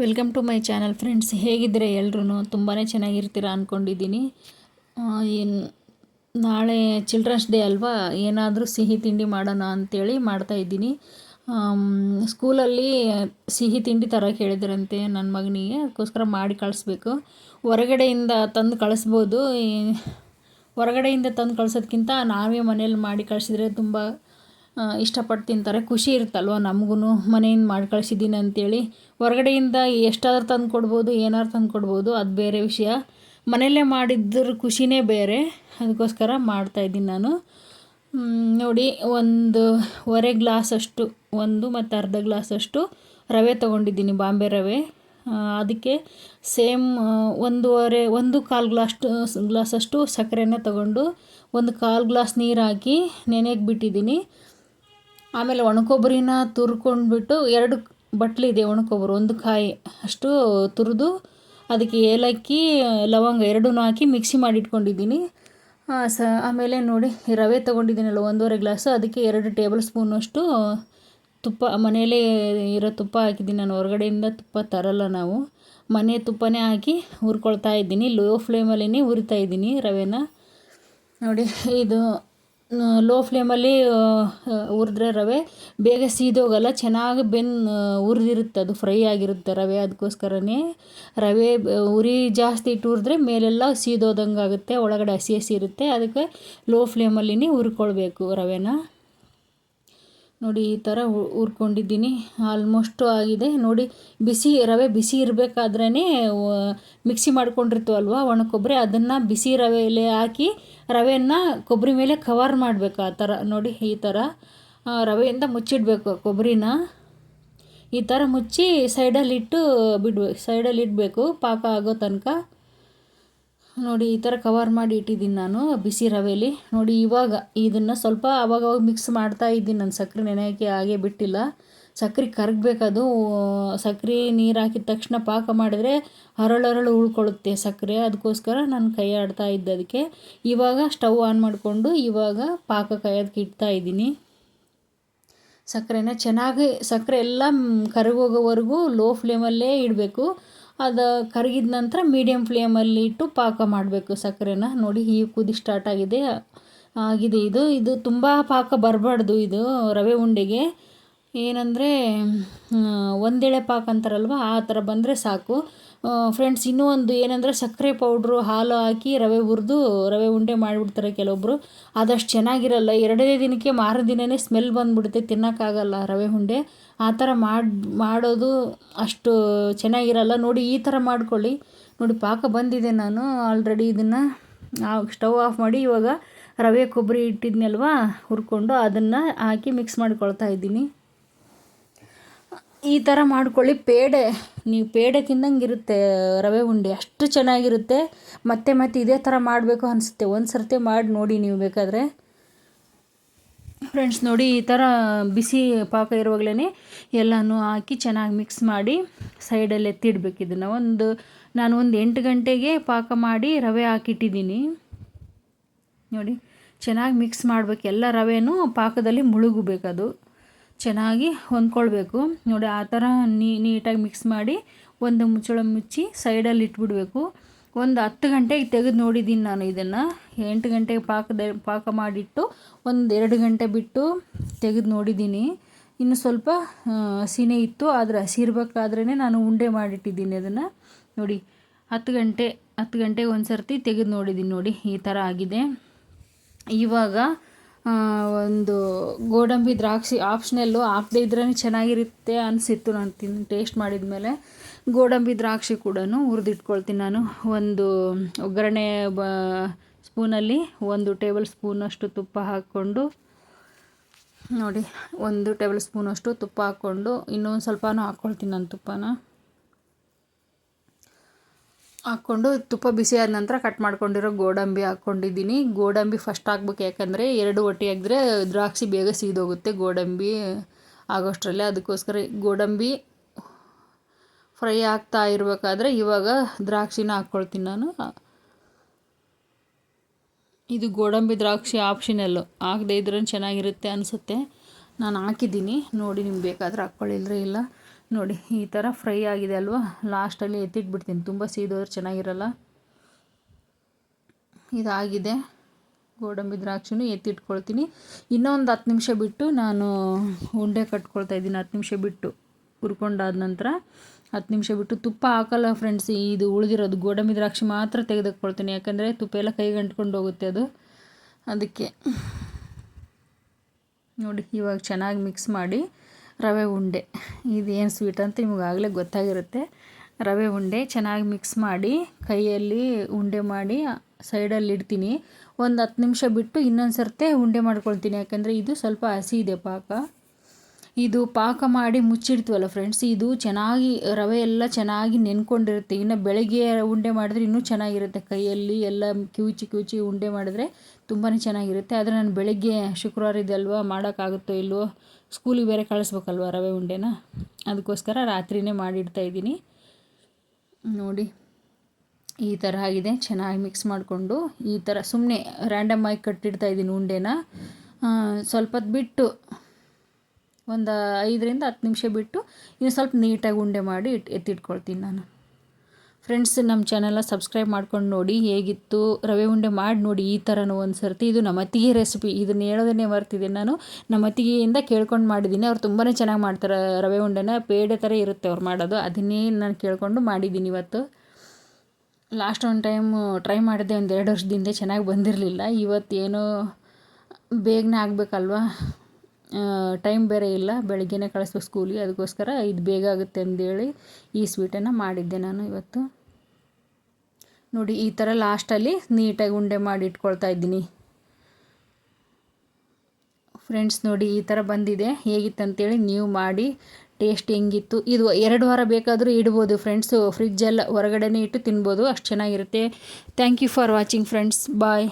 Welcome to my channel friends. ಹೇಗಿದ್ದರೆ ಎಲ್ರೂ ತುಂಬಾ ಚೆನ್ನಾಗಿರ್ತೀರ ಅಂದ್ಕೊಂಡಿದ್ದೀನಿ ಏನು, ನಾಳೆ ಚಿಲ್ಡ್ರನ್ಸ್ ಡೇ ಅಲ್ವಾ? ಏನಾದರೂ ಸಿಹಿ ತಿಂಡಿ ಮಾಡೋಣ ಅಂಥೇಳಿ ಮಾಡ್ತಾಯಿದ್ದೀನಿ ಸ್ಕೂಲಲ್ಲಿ ಸಿಹಿ ತಿಂಡಿ ಥರ ಕೇಳಿದ್ರಂತೆ ನನ್ನ ಮಗನಿಗೆ. ಅದಕ್ಕೋಸ್ಕರ ಮಾಡಿ ಕಳಿಸ್ಬೇಕು. ಹೊರಗಡೆಯಿಂದ ತಂದು ಕಳಿಸ್ಬೋದು. ಹೊರಗಡೆಯಿಂದ ತಂದು ಕಳ್ಸೋದ್ಕಿಂತ ನಾವೇ ಮನೇಲಿ ಮಾಡಿ ಕಳಿಸಿದ್ರೆ ತುಂಬ ಇಷ್ಟಪಟ್ಟು ತಿಂತಾರೆ. ಖುಷಿ ಇರುತ್ತಲ್ವ? ನಮಗೂ ಮನೆಯಿಂದ ಮಾಡಿ ಕಳಿಸಿದ್ದೀನಿ ಅಂತೇಳಿ. ಹೊರಗಡೆಯಿಂದ ಎಷ್ಟಾದ್ರೂ ತಂದು ಕೊಡ್ಬೋದು, ಏನಾದ್ರು ತಂದು ಕೊಡ್ಬೋದು, ಅದು ಬೇರೆ ವಿಷಯ. ಮನೆಯಲ್ಲೇ ಮಾಡಿದ್ರ ಖುಷಿನೇ ಬೇರೆ. ಅದಕ್ಕೋಸ್ಕರ ಮಾಡ್ತಾಯಿದ್ದೀನಿ ನಾನು. ನೋಡಿ, ಒಂದು ವರೆ ಗ್ಲಾಸಷ್ಟು, ಒಂದು ಮತ್ತು ಅರ್ಧ ಗ್ಲಾಸಷ್ಟು ರವೆ ತೊಗೊಂಡಿದ್ದೀನಿ, ಬಾಂಬೆ ರವೆ. ಅದಕ್ಕೆ ಸೇಮ್ ಒಂದೂವರೆ ಒಂದು ಕಾಲು ಗ್ಲಾಸ್ ಗ್ಲಾಸಷ್ಟು ಸಕ್ಕರೆನ ತಗೊಂಡು ಒಂದು ಕಾಲು ಗ್ಲಾಸ್ ನೀರು ಹಾಕಿ ನೆನೆಗೆ ಬಿಟ್ಟಿದ್ದೀನಿ. ಆಮೇಲೆ ಒಣಕೊಬ್ಬರಿನ ತುರ್ಕೊಂಡ್ಬಿಟ್ಟು ಎರಡು ಬಟ್ಲಿದೆ ಒಣಕೊಬ್ಬರಿ, ಒಂದು ಕಾಯಿ ಅಷ್ಟು ತುರಿದು ಅದಕ್ಕೆ ಏಲಕ್ಕಿ, ಲವಂಗ ಎರಡೂ ಹಾಕಿ ಮಿಕ್ಸಿ ಮಾಡಿ ಇಟ್ಕೊಂಡಿದ್ದೀನಿ. ಸ, ಆಮೇಲೆ ನೋಡಿ, ರವೆ ತೊಗೊಂಡಿದ್ದೀನಲ್ಲ ಒಂದೂವರೆ ಗ್ಲಾಸು, ಅದಕ್ಕೆ ಎರಡು ಟೇಬಲ್ ಸ್ಪೂನಷ್ಟು ತುಪ್ಪ, ಮನೆಯಲ್ಲೇ ಇರೋ ತುಪ್ಪ ಹಾಕಿದ್ದೀನಿ ನಾನು, ಹೊರಗಡೆಯಿಂದ ತುಪ್ಪ ತರಲ್ಲ ನಾವು. ಮನೆ ತುಪ್ಪನೇ ಹಾಕಿ ಹುರ್ಕೊಳ್ತಾ ಇದ್ದೀನಿ, ಲೋ ಫ್ಲೇಮಲ್ಲೇ ಹುರಿತಾ ಇದ್ದೀನಿ ರವೆನ. ನೋಡಿ, ಇದು ಲೋ ಫ್ಲೇಮಲ್ಲಿ ಹುರಿದ್ರೆ ರವೆ. ಬೇಗ ಸೀದೋಗಲ್ಲ ಚೆನ್ನಾಗಿ ಬೆನ್ ಹುರಿದಿರುತ್ತೆ ಅದು, ಫ್ರೈ ಆಗಿರುತ್ತೆ ರವೆ. ಅದಕ್ಕೋಸ್ಕರನೇ ರವೆ ಉರಿ ಜಾಸ್ತಿ ಇಟ್ಟು ಹುರಿದ್ರೆ ಮೇಲೆಲ್ಲ ಸೀದೋದಂಗೆ ಆಗುತ್ತೆ ಒಳಗಡೆ ಹಸಿ ಹಸಿ ಇರುತ್ತೆ. ಅದಕ್ಕೆ ಲೋ ಫ್ಲೇಮಲ್ಲಿನೇ ಹುರ್ಕೊಳ್ಬೇಕು ರವೆನ. ನೋಡಿ ಈ ಥರ ಹುರ್ಕೊಂಡಿದ್ದೀನಿ ಆಲ್ಮೋಸ್ಟು ಆಗಿದೆ. ನೋಡಿ, ಬಿಸಿ ರವೆ ಬಿಸಿ ಇರಬೇಕಾದ್ರೇ ಮಿಕ್ಸಿ ಮಾಡ್ಕೊಂಡಿರ್ತೀವಲ್ವ ಒಣ ಕೊಬ್ಬರಿ ಅದನ್ನು ಬಿಸಿ ರವೆಯಲ್ಲಿ ಹಾಕಿ, ರವೆಯನ್ನು ಕೊಬ್ಬರಿ ಮೇಲೆ ಕವರ್ ಮಾಡಬೇಕು ಆ ಥರ. ನೋಡಿ ಈ ಥರ ರವೆಯಿಂದ ಮುಚ್ಚಿಡಬೇಕು ಕೊಬ್ಬರಿನ. ಈ ಥರ ಮುಚ್ಚಿ ಸೈಡಲ್ಲಿಟ್ಟು ಬಿಡ್ಬೇಕು ಸೈಡಲ್ಲಿ ಇಡಬೇಕು ಪಾಕ ಆಗೋ ತನಕ. ನೋಡಿ, ಈ ಥರ ಕವರ್ ಮಾಡಿ ಇಟ್ಟಿದ್ದೀನಿ ನಾನು ಬಿಸಿ ರವೆಯಲ್ಲಿ ನೋಡಿ, ಇವಾಗ ಇದನ್ನು ಸ್ವಲ್ಪ ಅವಾಗವಾಗ ಮಿಕ್ಸ್ ಮಾಡ್ತಾ ಇದ್ದೀನಿ ನಾನು. ಸಕ್ಕರೆ ನೆನೆಯೋಕ್ಕೆ ಹಾಗೆ ಬಿಟ್ಟಿಲ್ಲ. ಸಕ್ಕರೆ ಕರಗಬೇಕದು. ಸಕ್ಕರೆ ನೀರು ಹಾಕಿದ ತಕ್ಷಣ ಪಾಕ ಮಾಡಿದ್ರೆ ಹರಳರಳು ಉಳ್ಕೊಳ್ಳುತ್ತೆ ಸಕ್ಕರೆ ಅದಕ್ಕೋಸ್ಕರ ನಾನು ಕೈ ಆಡ್ತಾ ಇದ್ದೆ ಅದಕ್ಕೆ ಇವಾಗ ಸ್ಟವ್ ಆನ್ ಮಾಡಿಕೊಂಡು ಇವಾಗ ಪಾಕ ಕಾಯೋದಕ್ಕೆ ಇಡ್ತಾ ಇದ್ದೀನಿ. ಸಕ್ಕರೆನ ಚೆನ್ನಾಗಿ ಸಕ್ಕರೆ ಎಲ್ಲ ಕರಗೋಗೋವರೆಗೂ ಲೋ ಫ್ಲೇಮಲ್ಲೇ ಇಡಬೇಕು. ಅದು ಕರಗಿದ ನಂತರ ಮೀಡಿಯಮ್ ಫ್ಲೇಮಲ್ಲಿ ಇಟ್ಟು ಪಾಕ ಮಾಡಬೇಕು ಸಕ್ಕರೆನ. ನೋಡಿ, ಈ ಕುದಿ ಸ್ಟಾರ್ಟ್ ಆಗಿದೆ. ಆಗಿದೆ ಇದು. ಇದು ತುಂಬ ಪಾಕ ಬರಬಾರ್ದು ಇದು ರವೆ ಉಂಡೆಗೆ. ಏನಂದರೆ ಒಂದೆಳೆ ಪಾಕ ಅಂತಾರಲ್ವ, ಆ ಥರ ಬಂದರೆ ಸಾಕು. ಫ್ರೆಂಡ್ಸ್ ಇನ್ನೂ ಒಂದು ಏನಂದರೆ ಸಕ್ಕರೆ ಪೌಡ್ರು ಹಾಲು ಹಾಕಿ ರವೆ ಹುರಿದು ರವೆ ಉಂಡೆ ಮಾಡಿಬಿಡ್ತಾರೆ ಕೆಲವೊಬ್ಬರು ಅದಷ್ಟು ಚೆನ್ನಾಗಿರಲ್ಲ. ಎರಡನೇ ದಿನಕ್ಕೆ ಮಾರು ದಿನವೇ ಸ್ಮೆಲ್ ಬಂದುಬಿಡುತ್ತೆ. ತಿನ್ನೋಕ್ಕಾಗಲ್ಲ ರವೆ ಉಂಡೆ. ಆ ಥರ ಮಾಡಿ, ಮಾಡೋದು ಅಷ್ಟು ಚೆನ್ನಾಗಿರಲ್ಲ. ನೋಡಿ, ಈ ಥರ ಮಾಡ್ಕೊಳ್ಳಿ. ನೋಡಿ, ಪಾಕ ಬಂದಿದೆ ನಾನು ಆಲ್ರೆಡಿ ಇದನ್ನು. ಸ್ಟವ್ ಆಫ್ ಮಾಡಿ ಇವಾಗ ರವೆ, ಕೊಬ್ಬರಿ ಇಟ್ಟಿದ್ನಲ್ವಾ, ಹುರ್ಕೊಂಡು ಅದನ್ನು ಹಾಕಿ ಮಿಕ್ಸ್ ಮಾಡ್ಕೊಳ್ತಾ ಇದ್ದೀನಿ. ಈ ಥರ ಮಾಡ್ಕೊಳ್ಳಿ. ಪೇಡೆ, ನೀವು ಪೇಡೆ ತಿಂದಂಗೆ ಇರುತ್ತೆ ರವೆ ಉಂಡೆ. ಅಷ್ಟು ಚೆನ್ನಾಗಿರುತ್ತೆ. ಮತ್ತೆ ಮತ್ತೆ ಇದೇ ಥರ ಮಾಡಬೇಕು ಅನಿಸುತ್ತೆ. ಒಂದು ಸರ್ತಿ ಮಾಡಿ ನೋಡಿ ನೀವು ಬೇಕಾದರೆ. ಫ್ರೆಂಡ್ಸ್, ನೋಡಿ ಈ ಥರ ಬಿಸಿ ಪಾಕ ಇರುವಾಗಲೇ ಎಲ್ಲನೂ ಹಾಕಿ ಚೆನ್ನಾಗಿ ಮಿಕ್ಸ್ ಮಾಡಿ ಸೈಡಲ್ಲಿ ಎತ್ತಿಡ್ಬೇಕು ಇದನ್ನು. ಒಂದು, ನಾನು ಒಂದು ಎಂಟು ಗಂಟೆಗೆ ಪಾಕ ಮಾಡಿ ರವೆ ಹಾಕಿಟ್ಟಿದ್ದೀನಿ. ನೋಡಿ, ಚೆನ್ನಾಗಿ ಮಿಕ್ಸ್ ಮಾಡಬೇಕು. ಎಲ್ಲ ರವೆನೂ ಪಾಕದಲ್ಲಿ ಮುಳುಗಬೇಕದು ಚೆನ್ನಾಗಿ ಹೊಂದ್ಕೊಳ್ಬೇಕು. ನೋಡಿ, ಆ ಥರ ನೀಟಾಗಿ ಮಿಕ್ಸ್ ಮಾಡಿ ಒಂದು ಮುಚ್ಚಳ ಮುಚ್ಚಿ ಸೈಡಲ್ಲಿ ಇಟ್ಬಿಡಬೇಕು. ಒಂದು ಹತ್ತು ಗಂಟೆಗೆ ತೆಗೆದು ನೋಡಿದ್ದೀನಿ ನಾನು ಇದನ್ನು. ಎಂಟು ಗಂಟೆಗೆ ಪಾಕದ ಪಾಕ ಮಾಡಿಟ್ಟು ಒಂದು ಎರಡು ಗಂಟೆ ಬಿಟ್ಟು ತೆಗೆದು ನೋಡಿದ್ದೀನಿ. ಇನ್ನು ಸ್ವಲ್ಪ ಹಸಿನೇ ಇತ್ತು, ಆದರೆ ಹಸಿ ಇರಬೇಕಾದ್ರೇ ನಾನು ಉಂಡೆ ಮಾಡಿಟ್ಟಿದ್ದೀನಿ ಅದನ್ನು. ನೋಡಿ, ಹತ್ತು ಗಂಟೆ, ಹತ್ತು ಗಂಟೆಗೆ ಒಂದು ಸರ್ತಿ ತೆಗೆದು ನೋಡಿದ್ದೀನಿ ನೋಡಿ, ಈ ಥರ ಆಗಿದೆ. ಇವಾಗ ಒಂದು ಗೋಡಂಬಿ ದ್ರಾಕ್ಷಿ ಆಪ್ಷನಲ್ಲು ಹಾಕದೇ ಇದ್ರೇ ಚೆನ್ನಾಗಿರುತ್ತೆ ಅನಿಸಿತ್ತು ನಾನು ತಿನ್ ಟೇಸ್ಟ್ ಮಾಡಿದ ಮೇಲೆ ಗೋಡಂಬಿ ದ್ರಾಕ್ಷಿ ಕೂಡ ಹುರಿದಿಟ್ಕೊಳ್ತೀನಿ ನಾನು. ಒಂದು ಒಗ್ಗರಣೆ ಬ, ಸ್ಪೂನಲ್ಲಿ ಒಂದು ಟೇಬಲ್ ಸ್ಪೂನಷ್ಟು ತುಪ್ಪ ಹಾಕ್ಕೊಂಡು, ನೋಡಿ, ಒಂದು ಟೇಬಲ್ ಸ್ಪೂನಷ್ಟು ತುಪ್ಪ ಹಾಕ್ಕೊಂಡು ಇನ್ನೊಂದು ಸ್ವಲ್ಪನೂ ಹಾಕ್ಕೊಳ್ತೀನಿ ನಾನು ತುಪ್ಪನ. ಹಾಕ್ಕೊಂಡು ತುಪ್ಪ ಬಿಸಿ ಆದ ನಂತರ ಕಟ್ ಮಾಡ್ಕೊಂಡಿರೋ ಗೋಡಂಬಿ ಹಾಕ್ಕೊಂಡಿದ್ದೀನಿ. ಗೋಡಂಬಿ ಫಸ್ಟ್ ಹಾಕ್ಬೇಕು ಯಾಕಂದರೆ ಎರಡು ಒಟ್ಟಿ ಹಾಕಿದ್ರೆ ದ್ರಾಕ್ಷಿ ಬೇಗ ಸೀದೋಗುತ್ತೆ ಗೋಡಂಬಿ ಆಗೋಷ್ಟರಲ್ಲೇ. ಅದಕ್ಕೋಸ್ಕರ ಗೋಡಂಬಿ ಫ್ರೈ ಆಗ್ತಾ ಇರಬೇಕಾದ್ರೆ ಇವಾಗ ದ್ರಾಕ್ಷಿನ ಹಾಕ್ಕೊಳ್ತೀನಿ ನಾನು. ಇದು ಗೋಡಂಬಿ ದ್ರಾಕ್ಷಿ ಆಪ್ಷನಲ್ಲು ಹಾಕದೇ ಇದ್ರೂ ಚೆನ್ನಾಗಿರುತ್ತೆ ಅನಿಸುತ್ತೆ. ನಾನು ಹಾಕಿದ್ದೀನಿ. ನೋಡಿ ನಿಮ್ಗೆ ಬೇಕಾದರೆ ಹಾಕ್ಕೊಳ್ಳಿಲ್ಲರೆ ಇಲ್ಲ. ನೋಡಿ, ಈ ಥರ ಫ್ರೈ ಆಗಿದೆ ಅಲ್ವಾ? ಲಾಸ್ಟಲ್ಲಿ ಎತ್ತಿಟ್ಬಿಡ್ತೀನಿ. ತುಂಬ ಸೀದೋದ್ರೆ ಚೆನ್ನಾಗಿರಲ್ಲ. ಇದಾಗಿದೆ. ಗೋಡಂಬಿ ದ್ರಾಕ್ಷಿನೂ ಎತ್ತಿಟ್ಕೊಳ್ತೀನಿ. ಇನ್ನೊಂದು ಹತ್ತು ನಿಮಿಷ ಬಿಟ್ಟು ನಾನು ಉಂಡೆ ಕಟ್ಕೊಳ್ತಾ ಇದ್ದೀನಿ. ಹತ್ತು ನಿಮಿಷ ಬಿಟ್ಟು ಹುರ್ಕೊಂಡಾದ ನಂತರ ಹತ್ತು ನಿಮಿಷ ಬಿಟ್ಟು ತುಪ್ಪ ಹಾಕಲ್ಲ ಫ್ರೆಂಡ್ಸ್ ಇದು ಉಳಿದಿರೋದು. ಗೋಡಂಬಿ ದ್ರಾಕ್ಷಿ ಮಾತ್ರ ತೆಗೆದುಕೊಳ್ತೀನಿ. ಯಾಕಂದರೆ ತುಪ್ಪ ಎಲ್ಲ ಕೈಗೆ ಅಂಟ್ಕೊಂಡು ಹೋಗುತ್ತೆ ಅದು. ಅದಕ್ಕೆ ನೋಡಿ, ಇವಾಗ ಚೆನ್ನಾಗಿ ಮಿಕ್ಸ್ ಮಾಡಿ ರವೆ ಉಂಡೆ. ಇದೇನು ಸ್ವೀಟ್ ಅಂತ ನಿಮಗಾಗಲೇ ಗೊತ್ತಾಗಿರುತ್ತೆ. ರವೆ ಉಂಡೆ ಚೆನ್ನಾಗಿ ಮಿಕ್ಸ್ ಮಾಡಿ, ಕೈಯಲ್ಲಿ ಉಂಡೆ ಮಾಡಿ ಸೈಡಲ್ಲಿ ಇಡ್ತೀನಿ. ಒಂದು ಹತ್ತು ನಿಮಿಷ ಬಿಟ್ಟು ಇನ್ನೊಂದು ಸರ್ತೆ ಉಂಡೆ ಮಾಡ್ಕೊಳ್ತೀನಿ. ಯಾಕೆಂದರೆ ಇದು ಸ್ವಲ್ಪ ಹಸಿ ಇದೆ ಪಾಕ. ಇದು ಪಾಕ ಮಾಡಿ ಮುಚ್ಚಿಡ್ತೀವಲ್ಲ ಫ್ರೆಂಡ್ಸ್ ಇದು ಚೆನ್ನಾಗಿ, ರವೆ ಎಲ್ಲ ಚೆನ್ನಾಗಿ ನೆನ್ಕೊಂಡಿರುತ್ತೆ. ಇನ್ನು ಬೆಳಗ್ಗೆ ಉಂಡೆ ಮಾಡಿದ್ರೆ ಇನ್ನೂ ಚೆನ್ನಾಗಿರುತ್ತೆ. ಕೈಯಲ್ಲಿ ಎಲ್ಲ ಕಿವುಚಿ ಕಿವುಚಿ ಉಂಡೆ ಮಾಡಿದ್ರೆ ತುಂಬಾ ಚೆನ್ನಾಗಿರುತ್ತೆ. ಆದರೆ ನಾನು ಬೆಳಗ್ಗೆ ಶುಕ್ರವಾರ ಇದಲ್ವ ಮಾಡೋಕ್ಕಾಗುತ್ತೋ ಇಲ್ವೋ ಸ್ಕೂಲಿಗೆ ಬೇರೆ ಕಳಿಸ್ಬೇಕಲ್ವ ರವೆ ಉಂಡೆನ? ಅದಕ್ಕೋಸ್ಕರ ರಾತ್ರಿನೇ ಮಾಡಿಡ್ತಾ ಇದ್ದೀನಿ. ನೋಡಿ, ಈ ಥರ ಆಗಿದೆ. ಚೆನ್ನಾಗಿ ಮಿಕ್ಸ್ ಮಾಡಿಕೊಂಡು ಈ ಥರ ಸುಮ್ಮನೆ ರ್ಯಾಂಡಮ್ ಆಗಿ ಕಟ್ಟಿಡ್ತಾ ಇದ್ದೀನಿ ಉಂಡೆನ. ಸ್ವಲ್ಪ ಬಿಟ್ಟು ಒಂದು ಐದರಿಂದ ಹತ್ತು ನಿಮಿಷ ಬಿಟ್ಟು ಇನ್ನು ಸ್ವಲ್ಪ ನೀಟಾಗಿ ಉಂಡೆ ಮಾಡಿ ಇಟ್ ಎತ್ತಿಟ್ಕೊಳ್ತೀನಿ ನಾನು. ಫ್ರೆಂಡ್ಸ್ ನಮ್ಮ ಚಾನೆಲ್ನ ಸಬ್ಸ್ಕ್ರೈಬ್ ಮಾಡ್ಕೊಂಡು ನೋಡಿ, ಹೇಗಿತ್ತು, ರವೆ ಉಂಡೆ ಮಾಡಿ ನೋಡಿ ಈ ಥರನೂ ಒಂದು ಸರ್ತಿ. ಇದು ನಮ್ಮ ಅತ್ತಿಗೆ ರೆಸಿಪಿ ಇದನ್ನ ಹೇಳೋದನ್ನೇ ಮರ್ತಿದ್ದೀನಿ ನಾನು. ನಮ್ಮ ಅತ್ತಿಗೆಯಿಂದ ಕೇಳ್ಕೊಂಡು ಮಾಡಿದ್ದೀನಿ. ಅವ್ರು ತುಂಬಾ ಚೆನ್ನಾಗಿ ಮಾಡ್ತಾರೆ ರವೆ ಉಂಡೆನ. ಪೇಡೆ ಥರ ಇರುತ್ತೆ ಅವ್ರು ಮಾಡೋದು. ಅದನ್ನೇ ನಾನು ಕೇಳಿಕೊಂಡು ಮಾಡಿದ್ದೀನಿ ಇವತ್ತು. ಲಾಸ್ಟ್ ಒಂದು ಟೈಮು ಟ್ರೈ ಮಾಡಿದೆ ಒಂದು ಎರಡು ವರ್ಷದಿಂದ ಚೆನ್ನಾಗಿ ಬಂದಿರಲಿಲ್ಲ. ಇವತ್ತೇನೋ ಬೇಗನೆ ಆಗಬೇಕಲ್ವಾ? ಟೈಮ್ ಬೇರೆ ಇಲ್ಲ, ಬೆಳಗ್ಗೆನೇ ಕಳಿಸ್ಬೇಕು ಸ್ಕೂಲಿಗೆ ಅದಕ್ಕೋಸ್ಕರ ಇದು ಬೇಗ ಆಗುತ್ತೆ ಅಂದೇಳಿ ಈ ಸ್ವೀಟನ್ನು ಮಾಡಿದ್ದೆ ನಾನು ಇವತ್ತು. ನೋಡಿ, ಈ ಥರ ಲಾಸ್ಟಲ್ಲಿ ನೀಟಾಗಿ ಉಂಡೆ ಮಾಡಿ ಇಟ್ಕೊಳ್ತಾ ಇದ್ದೀನಿ. ಫ್ರೆಂಡ್ಸ್ ನೋಡಿ, ಈ ಥರ ಬಂದಿದೆ. ಹೇಗಿತ್ತಂತೇಳಿ ನೀವು ಮಾಡಿ ಟೇಸ್ಟ್ ಹೆಂಗಿತ್ತು. ಇದು ಎರಡು ವಾರ ಬೇಕಾದರೂ ಇಡ್ಬೋದು ಫ್ರೆಂಡ್ಸು ಫ್ರಿಜ್ಜೆಲ್ಲ ಹೊರಗಡೆನೇ ಇಟ್ಟು ತಿನ್ಬೋದು. ಅಷ್ಟು ಚೆನ್ನಾಗಿರುತ್ತೆ. Thank you for watching friends bye